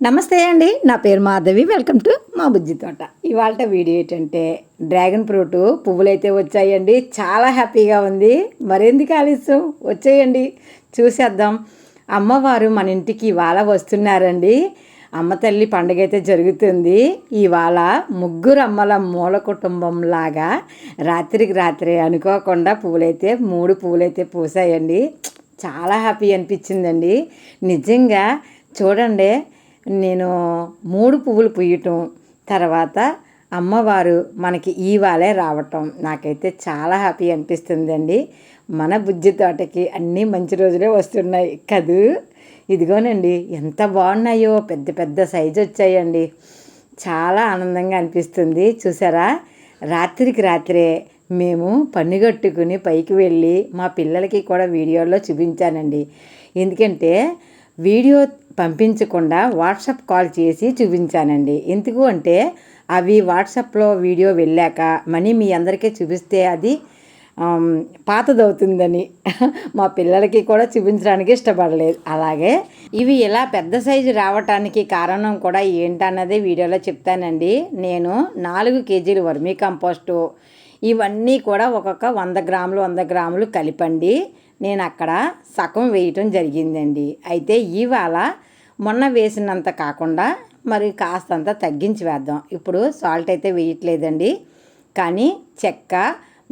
నమస్తే అండి నా పేరు మాధవి వెల్కమ్ టు మా బుజ్జి తోట. ఇవాళ వీడియో ఏంటంటే డ్రాగన్ ఫ్రూట్ పువ్వులు అయితే వచ్చాయండి చాలా హ్యాపీగా ఉంది. మరెందుకు ఆలస్యం? వచ్చేయండి చూసేద్దాం. అమ్మవారు మన ఇంటికి ఇవాళ వస్తున్నారండి. అమ్మ తల్లి పండుగ అయితే జరుగుతుంది. ఇవాళ ముగ్గురు అమ్మల మూల కుటుంబం లాగా రాత్రికి రాత్రి అనుకోకుండా పువ్వులైతే మూడు పువ్వులైతే పూసాయండి. చాలా హ్యాపీ అనిపించిందండి. నిజంగా చూడండి నేను మూడు పువ్వులు పుయ్యటం తర్వాత అమ్మవారు మనకి ఈవాలే రావటం నాకైతే చాలా హ్యాపీ అనిపిస్తుందండి. మన బుజ్జి తోటకి అన్నీ మంచి రోజులే వస్తున్నాయి కదూ? ఇదిగోనండి ఎంత బాగున్నాయో పెద్ద పెద్ద సైజు వచ్చాయండి. చాలా ఆనందంగా అనిపిస్తుంది. చూసారా? రాత్రికి రాత్రే మేము పన్నుగట్టుకుని పైకి వెళ్ళి మా పిల్లలకి కూడా వీడియోలో చూపించానండి. ఎందుకంటే వీడియో పంపించకుండా వాట్సాప్ కాల్ చేసి చూపించానండి. ఎందుకు అంటే అవి వాట్సాప్లో వీడియో వెళ్ళాక మనీ మీ అందరికీ చూపిస్తే అది పాతదవుతుందని మా పిల్లలకి కూడా చూపించడానికి ఇష్టపడలేదు. అలాగే ఇవి ఇలా పెద్ద సైజు రావటానికి కారణం కూడా ఏంటన్నది వీడియోలో చెప్తానండి. నేను నాలుగు కేజీలు వర్మీ కంపోస్టు ఇవన్నీ కూడా ఒక్కొక్క వంద గ్రాములు వంద గ్రాములు కలిపండి. నేను అక్కడ సగం వేయటం జరిగిందండి. అయితే ఇవాళ మొన్న వేసినంత కాకుండా మరి కాస్తంత తగ్గించి వేద్దాం. ఇప్పుడు సాల్ట్ అయితే వేయట్లేదండి. కానీ చెక్క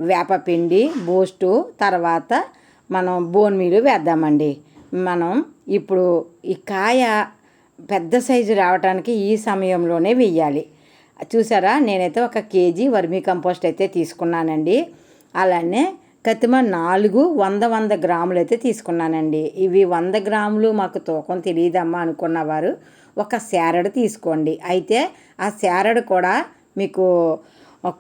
వేపపిండి బూస్టు తర్వాత మనం బోన్ మీలు వేద్దామండి. మనం ఇప్పుడు ఈ కాయ పెద్ద సైజు రావడానికి ఈ సమయంలోనే వెయ్యాలి చూసారా? నేనైతే ఒక కేజీ వర్మీ కంపోస్ట్ అయితే తీసుకున్నానండి. అలానే కతిమ నాలుగు వంద వంద గ్రాములు అయితే తీసుకున్నానండి. ఇవి వంద గ్రాములు మాకు తూకం తెలియదమ్మా అనుకున్నవారు ఒక శారడ్ తీసుకోండి. అయితే ఆ శారడ్ కూడా మీకు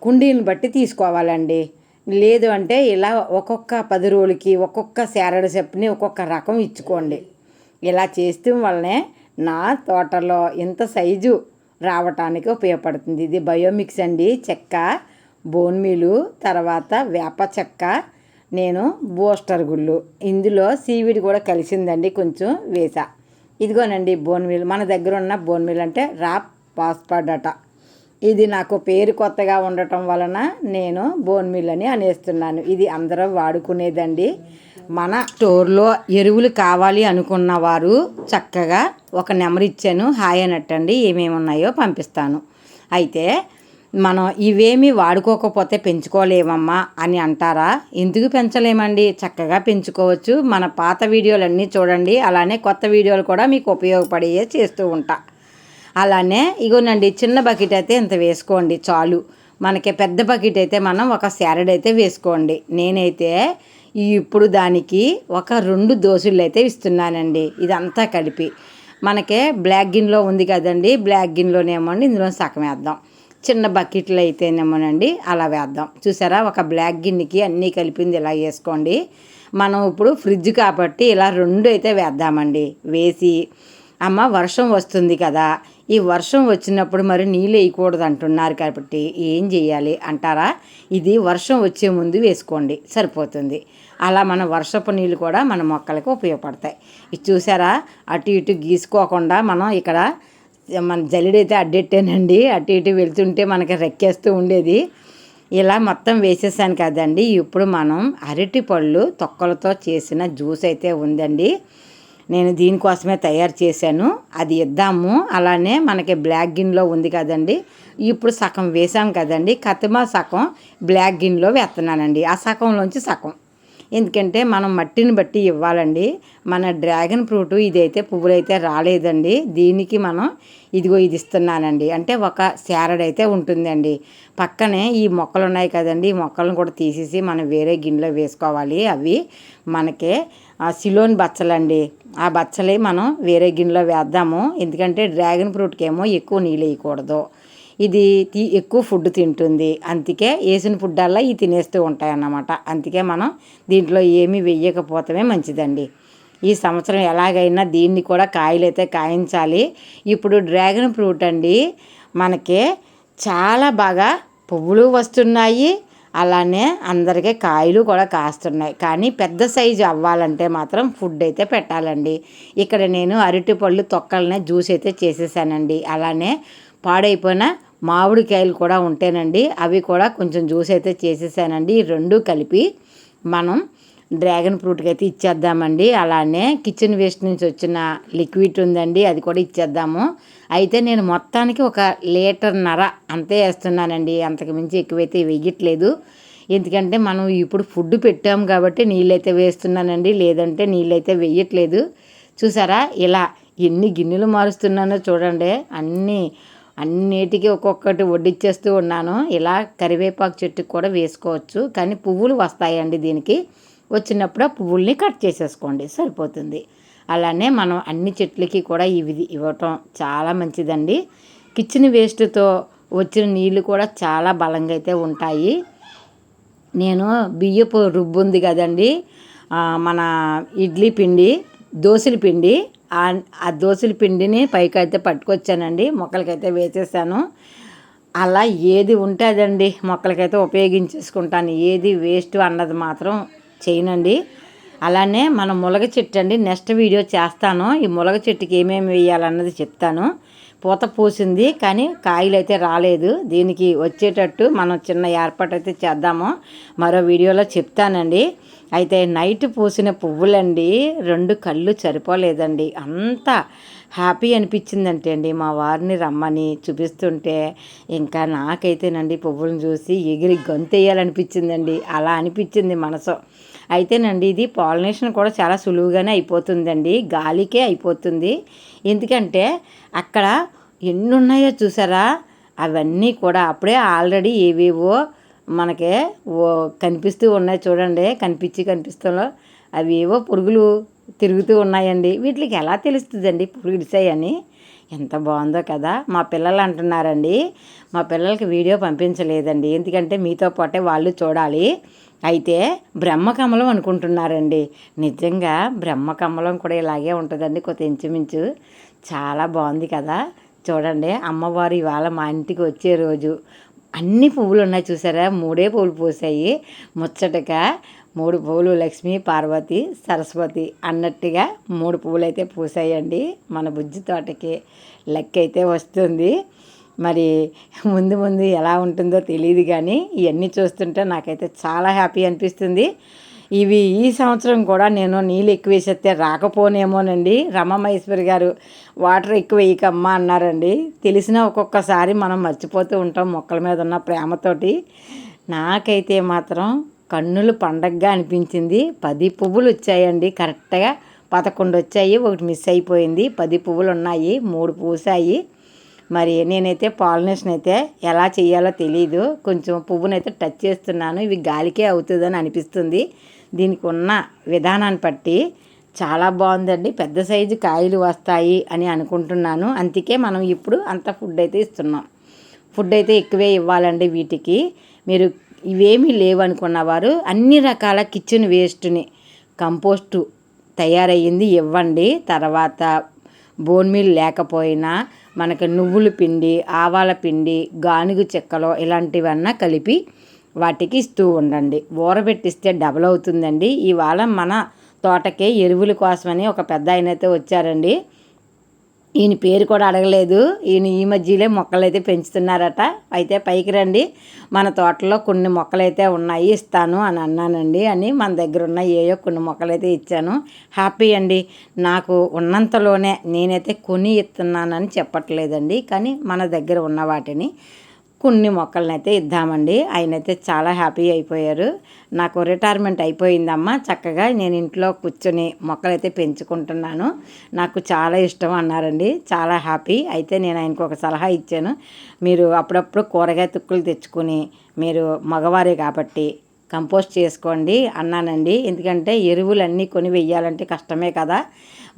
కుండీని బట్టి తీసుకోవాలండి. లేదు అంటే ఇలా ఒక్కొక్క పది రోజులకి ఒక్కొక్క శారడ్ చెప్పుని ఒక్కొక్క రకం ఇచ్చుకోండి. ఇలా చేస్తే వల్లనే నా తోటలో ఇంత సైజు రావటానికి ఉపయోగపడుతుంది. ఇది బయోమిక్స్ అండి. చెక్క బోన్ మీలు తర్వాత వేప చెక్క నేను బూస్టర్ గుళ్ళు. ఇందులో సీవిడ్ కూడా కలిసిందండి కొంచెం వేసా. ఇదిగోనండి బోన్ మీల్. మన దగ్గర ఉన్న బోన్ మీల్ అంటే రాప్ పాస్పర్డ్ అట ఇది నాకు పేరు కొత్తగా ఉండటం వలన నేను బోన్ మిల్ అని అనేస్తున్నాను. ఇది అందరూ వాడుకునేదండి. మన స్టోర్లో ఎరువులు కావాలి అనుకున్న వారు చక్కగా ఒక నెంబర్ ఇచ్చాను. హాయ్ అనట్టండి ఏమేమి ఉన్నాయో పంపిస్తాను. అయితే మనం ఇవేమి వాడుకోకపోతే పెంచుకోలేమమ్మా అని అంటారా? ఎందుకు పెంచలేమండి? చక్కగా పెంచుకోవచ్చు. మన పాత వీడియోలన్నీ చూడండి. అలానే కొత్త వీడియోలు కూడా మీకు ఉపయోగపడే చేస్తూ ఉంటా. అలానే ఇగోనండి చిన్న బకెట్ అయితే ఇంత వేసుకోండి చాలు. మనకి పెద్ద బకెట్ అయితే మనం ఒక శారడ్ అయితే వేసుకోండి. నేనైతే ఇప్పుడు దానికి ఒక రెండు దోశలు అయితే ఇస్తున్నానండి. ఇదంతా కలిపి. మనకే బ్లాక్ గిన్లో ఉంది కదండి. బ్లాక్ గిన్లోనేమో అండి ఇందులో సగం వేద్దాం. చిన్న బకెట్లు అయితేనేమోనండి అలా వేద్దాం. చూసారా? ఒక బ్లాక్ గిన్నెకి అన్నీ కలిపింది ఇలా వేసుకోండి. మనం ఇప్పుడు ఫ్రిడ్జ్ కాబట్టి ఇలా రెండు అయితే వేద్దామండి. వేసి అమ్మ వర్షం వస్తుంది కదా ఈ వర్షం వచ్చినప్పుడు మరి నీళ్ళు వేయకూడదు అంటున్నారు కాబట్టి ఏం చేయాలి అంటారా? ఇది వర్షం వచ్చే ముందు వేసుకోండి సరిపోతుంది. అలా మన వర్షపు నీళ్ళు కూడా మన మొక్కలకు ఉపయోగపడతాయి. ఇది చూసారా? అటు ఇటు గీసుకోకుండా మనం ఇక్కడ మన జల్లిడైతే అడ్డెట్టానండి. అటు ఇటు వెళ్తుంటే మనకి రెక్కేస్తూ ఉండేది. ఇలా మొత్తం వేసేసాను కదండి. ఇప్పుడు మనం అరటి పళ్ళు తొక్కలతో చేసిన జ్యూస్ అయితే ఉందండి. నేను దీనికోసమే తయారు చేశాను. అది ఇద్దాము. అలానే మనకి బ్లాక్ గిన్లో ఉంది కదండి. ఇప్పుడు సగం వేసాం కదండి. కతిమా సగం బ్లాక్ గిన్లో వేస్తున్నానండి. ఆ సగంలోంచి సగం. ఎందుకంటే మనం మట్టిని బట్టి ఇవ్వాలండి. మన డ్రాగన్ ఫ్రూట్ ఇదైతే పువ్వులైతే రాలేదండి. దీనికి మనం ఇదిగో ఇది ఇస్తున్నానండి. అంటే ఒక శారడ్ అయితే ఉంటుందండి. పక్కనే ఈ మొక్కలు ఉన్నాయి కదండి. ఈ మొక్కలను కూడా తీసేసి మనం వేరే గిన్నెలో వేసుకోవాలి. అవి మనకి సిలోన్ బచ్చలండి. ఆ బచ్చలే మనం వేరే గిన్నెలో వేద్దాము. ఎందుకంటే డ్రాగన్ ఫ్రూట్కి ఏమో ఎక్కువ నీళ్ళు వేయకూడదు. ఇది ఎక్కువ ఫుడ్ తింటుంది. అందుకే వేసిన ఫుడ్ అలా ఇవి తినేస్తూ ఉంటాయి అన్నమాట అందుకే మనం దీంట్లో ఏమీ వేయకపోతమే మంచిదండి. ఈ సంవత్సరం ఎలాగైనా దీన్ని కూడా కాయలైతే కాయించాలి. ఇప్పుడు డ్రాగన్ ఫ్రూట్ అండి మనకి చాలా బాగా పువ్వులు వస్తున్నాయి. అలానే అందరికీ కాయలు కూడా కాస్తున్నాయి. కానీ పెద్ద సైజు అవ్వాలంటే మాత్రం ఫుడ్ అయితే పెట్టాలండి. ఇక్కడ నేను అరటిపళ్ళు తొక్కలనే జ్యూస్ అయితే చేసేసానండి. అలానే పాడైపోయిన మామిడికాయలు కూడా ఉంటేనండి అవి కూడా కొంచెం జ్యూస్ అయితే చేసేసానండి. ఈ రెండు కలిపి మనం డ్రాగన్ ఫ్రూట్కి అయితే ఇచ్చేద్దామండి. అలానే కిచెన్ వేస్ట్ నుంచి వచ్చిన లిక్విడ్ ఉందండి అది కూడా ఇచ్చేద్దాము. అయితే నేను మొత్తానికి ఒక లీటర్ నర అంతే వేస్తున్నానండి అంతకు మించి ఎక్కువైతే వేయట్లేదు. ఎందుకంటే మనం ఇప్పుడు ఫుడ్ పెట్టాము కాబట్టి నీళ్ళైతే వేస్తున్నానండి లేదంటే నీళ్ళైతే వేయట్లేదు. చూసారా ఇలా ఎన్ని గిన్నెలు మారుస్తున్నానో చూడండి అన్నీ అన్నిటికీ ఒక్కొక్కటి వడ్డిచ్చేస్తూ ఉన్నాను. ఇలా కరివేపాకు చెట్టుకు కూడా వేసుకోవచ్చు. కానీ పువ్వులు వస్తాయండి దీనికి. వచ్చినప్పుడు ఆ పువ్వుల్ని కట్ చేసేసుకోండి. సరిపోతుంది. అలానే మనం అన్ని చెట్లకి కూడా ఇవి ఇవ్వటం చాలా మంచిదండి. కిచెన్ వేస్ట్తో వచ్చిన నీళ్ళు కూడా చాలా బలంగా అయితే ఉంటాయి. నేను బియ్యపు రుబ్బు ఉంది కదండి. మన ఇడ్లీ పిండి దోశల పిండి ఆ దోశల పిండిని పైకి అయితే పట్టుకొచ్చానండి. మొక్కలకైతే వేసేసాను. అలా ఏది ఉంటే అదండి మొక్కలకైతే ఉపయోగించేసుకుంటాను. ఏది వేస్ట్ అన్నది మాత్రం చేయనండి. అలానే మన ములగ చెట్టు అండి నెక్స్ట్ వీడియో చేస్తాను. ఈ ములగ చెట్టుకి ఏమేమి వేయాలన్నది చెప్తాను. పూత పూసింది కానీ కాయలు అయితే రాలేదు. దీనికి వచ్చేటట్టు మనం చిన్న ఏర్పాటు అయితే చేద్దాము. మరో వీడియోలో చెప్తానండి. అయితే నైట్ పూసిన పువ్వులండి రెండు కళ్ళు సరిపోలేదండి. అంత హ్యాపీ అనిపించిందంటే అండి మా వారిని రమ్మని చూపిస్తుంటే ఇంకా నాకైతేనండి పువ్వులను చూసి ఎగిరి గొంతేయాలనిపించిందండి అలా అనిపించింది మనసు. అయితేనండి ఇది పాలినేషన్ కూడా చాలా సులువుగానే అయిపోతుందండి. గాలికే అయిపోతుంది. ఎందుకంటే అక్కడ ఎన్ని ఉన్నాయో చూసారా? అవన్నీ కూడా అప్పుడే ఆల్రెడీ ఏవేవో మనకి కనిపిస్తూ ఉన్నాయి చూడండి కనిపించి కనిపిస్తుందో అవి ఏవో పురుగులు తిరుగుతూ ఉన్నాయండి. వీటికి ఎలా తెలుస్తుందండి పురుగుడిసాయని ఎంత బాగుందో కదా. మా పిల్లలు అంటున్నారండి మా పిల్లలకి వీడియో పంపించలేదండి. ఎందుకంటే మీతో పాటే వాళ్ళు చూడాలి. అయితే బ్రహ్మకమలం అనుకుంటున్నారండి. నిజంగా బ్రహ్మకమలం కూడా ఇలాగే ఉంటుందండి కొత్త ఇంచుమించు. చాలా బాగుంది కదా. చూడండి అమ్మవారు ఇవాళ మా ఇంటికి వచ్చే రోజు. అన్ని పువ్వులు ఉన్నాయి చూసారా? మూడే పువ్వులు పూసాయి. ముచ్చటగా మూడు పువ్వులు లక్ష్మి పార్వతి సరస్వతి అన్నట్టుగా మూడు పువ్వులు అయితే పూసాయండి. మన బుజ్జి తోటకి లెక్క అయితే వస్తుంది. మరి ముందు ముందు ఎలా ఉంటుందో తెలియదు కానీ ఇవన్నీ చూస్తుంటే నాకైతే చాలా హ్యాపీ అనిపిస్తుంది. ఇవి ఈ సంవత్సరం కూడా నేను నీళ్ళు ఎక్కువ వేసేస్తే రాకపోనేమోనండి. రమమహేశ్వరి గారు వాటర్ ఎక్కువ వేయకమ్మా అన్నారండి. తెలిసిన ఒక్కొక్కసారి మనం మర్చిపోతూ ఉంటాం మొక్కల మీద ఉన్న ప్రేమతోటి. నాకైతే మాత్రం కన్నులు పండగగా అనిపించింది. పది పువ్వులు వచ్చాయండి. కరెక్ట్గా పదకొండు వచ్చాయి ఒకటి మిస్ అయిపోయింది. పది పువ్వులు ఉన్నాయి మూడు పూసాయి. మరి నేనైతే పాలినేషన్ అయితే ఎలా చేయాలో తెలియదు కొంచెం పువ్వునైతే టచ్ చేస్తున్నాను. ఇవి గాలికే అవుతుందని అనిపిస్తుంది. దీనికి ఉన్న విధానాన్ని బట్టి చాలా బాగుందండి. పెద్ద సైజు కాయలు వస్తాయి అని అనుకుంటున్నాను. అందుకే మనం ఇప్పుడు అంత ఫుడ్ అయితే ఇస్తున్నాం. ఫుడ్ అయితే ఎక్కువే ఇవ్వాలండి వీటికి. మీరు ఇవేమీ లేవు అనుకున్నవారు అన్ని రకాల కిచెన్ వేస్ట్ని కంపోస్టు తయారయ్యింది ఇవ్వండి. తర్వాత బోన్ మీల్ లేకపోయినా మనకి నువ్వుల పిండి ఆవాల పిండి గానుగు చెక్కలో ఇలాంటివన్నా కలిపి వాటికి ఇస్తూ ఉండండి. ఊరబెట్టిస్తే డబల్ అవుతుందండి. ఇవాళ మన తోటకే ఎరువుల కోసమని ఒక పెద్ద ఆయన అయితే వచ్చారండి. ఈయన పేరు కూడా అడగలేదు. ఈయన ఈ మధ్యలో మొక్కలైతే పెంచుతున్నారట. అయితే పైకి రండి. మన తోటలో కొన్ని మొక్కలు అయితే ఉన్నాయి ఇస్తాను అని అన్నానండి అని మన దగ్గర ఉన్న ఏయో కొన్ని మొక్కలు అయితే ఇచ్చాను. హ్యాపీ అండి. నాకు ఉన్నంతలోనే నేనైతే కొని ఇస్తున్నానని చెప్పట్లేదండి. కానీ మన దగ్గర ఉన్న వాటిని కొన్ని మొక్కలనైతే ఇద్దామండి. ఆయన అయితే చాలా హ్యాపీ అయిపోయారు. నాకు రిటైర్మెంట్ అయిపోయిందమ్మా. చక్కగా నేను ఇంట్లో కూర్చొని మొక్కలైతే పెంచుకుంటున్నాను. నాకు చాలా ఇష్టం అన్నారండి. చాలా హ్యాపీ. అయితే నేను ఆయనకు ఒక సలహా ఇచ్చాను. మీరు అప్పుడప్పుడు కూరగాయ తుక్కులు తెచ్చుకుని మీరు మగవారే కాబట్టి కంపోస్ట్ చేసుకోండి అన్నానండి. ఎందుకంటే ఎరువులన్నీ కొని వెయ్యాలంటే కష్టమే కదా.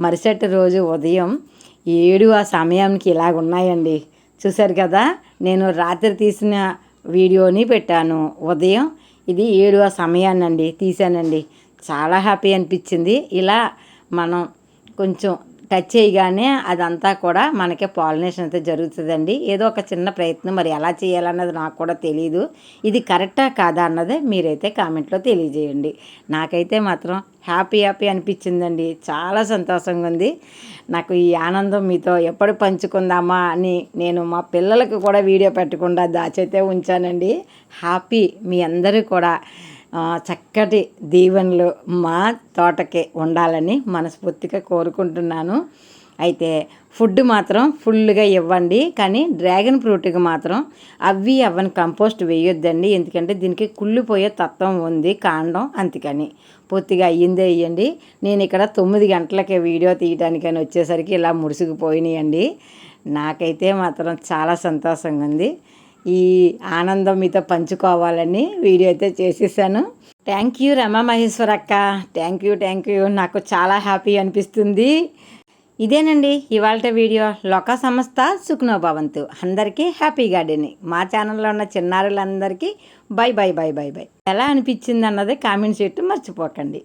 మరుసటి రోజు ఉదయం ఏడు ఆ సమయానికి ఇలాగ ఉన్నాయండి చూశారు కదా నేను రాత్రి తీసిన వీడియోని పెట్టాను. ఉదయం ఇది ఏడు ఆ సమయాన్నండి తీశానండి. చాలా హ్యాపీ అనిపించింది. ఇలా మనం కొంచెం టచ్ చేయగానే అదంతా కూడా మనకి పాలినేషన్ అయితే జరుగుతుందండి. ఏదో ఒక చిన్న ప్రయత్నం మరి ఎలా చేయాలన్నది నాకు కూడా తెలియదు ఇది కరెక్టా కాదా అన్నది మీరైతే కామెంట్లో తెలియజేయండి. నాకైతే మాత్రం హ్యాపీ హ్యాపీ అనిపించిందండి. చాలా సంతోషంగా ఉంది. నాకు ఈ ఆనందం మీతో ఎప్పుడు పంచుకుందామా అని నేను మా పిల్లలకు కూడా వీడియో పెట్టకుండా దాచైతే ఉంచానండి. హ్యాపీ మీ అందరూ కూడా. చక్కటి దీవెనలు మా తోటకి ఉండాలని మనస్ఫూర్తిగా కోరుకుంటున్నాను. అయితే ఫుడ్ మాత్రం ఫుల్గా ఇవ్వండి కానీ డ్రాగన్ ఫ్రూట్కి మాత్రం అవి అవ్వని కంపోస్ట్ వేయొద్దండి. ఎందుకంటే దీనికి కుళ్ళిపోయే తత్వం ఉంది కాండం అందుకని. పూర్తిగా అయ్యిందే వేయండి నేను ఇక్కడ తొమ్మిది గంటలకే వీడియో తీయడానికని వచ్చేసరికి ఇలా ముడుసుకుపోయినాయండి నాకైతే మాత్రం చాలా సంతోషంగా ఉంది. ఈ ఆనందం మీతో పంచుకోవాలని వీడియో అయితే చేసేసాను. థ్యాంక్ యూ రమా మహేశ్వర్ అక్క. థ్యాంక్ యూ థ్యాంక్ యూ నాకు చాలా హ్యాపీ అనిపిస్తుంది. ఇదేనండి ఇవాళ వీడియో. లోక సంస్థ సుఖ్నోభవంతు అందరికీ హ్యాపీ గార్డెనింగ్. మా ఛానల్లో ఉన్న చిన్నారులందరికీ bye bye bye bye bye. ఎలా అనిపించింది అన్నది కామెంట్ చేయటం మర్చిపోకండి.